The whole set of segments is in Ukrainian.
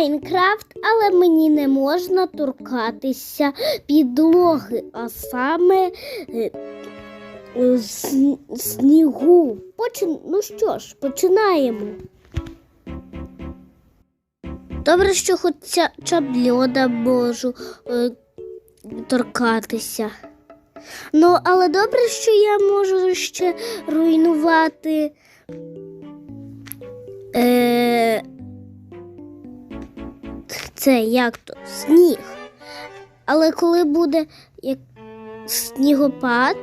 Майнкрафт, але мені не можна торкатися підлоги, а саме е, снігу. Почин... Ну що ж, починаємо. Добре, що хоча б льода можу е, торкатися. Ну, але добре, що я можу ще руйнувати. Це як то? Сніг. Але коли буде як снігопад,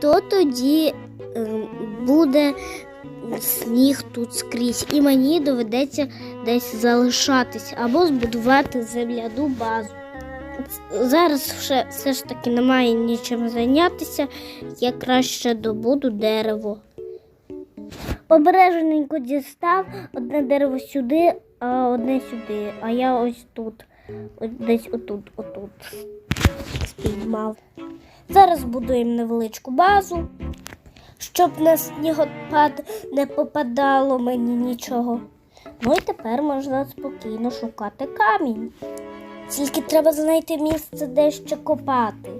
то тоді е, буде сніг тут скрізь. І мені доведеться десь залишатись або збудувати земляну базу. Зараз все, все ж таки немає нічим зайнятися, я краще добуду дерево. Обережненько дістав одне дерево сюди, а одне сюди. А я ось тут, ось десь отут, отут спіймав. Зараз будуємо невеличку базу, щоб на снігопад не попадало мені нічого. Ну і тепер можна спокійно шукати камінь. Тільки треба знайти місце, де ще копати.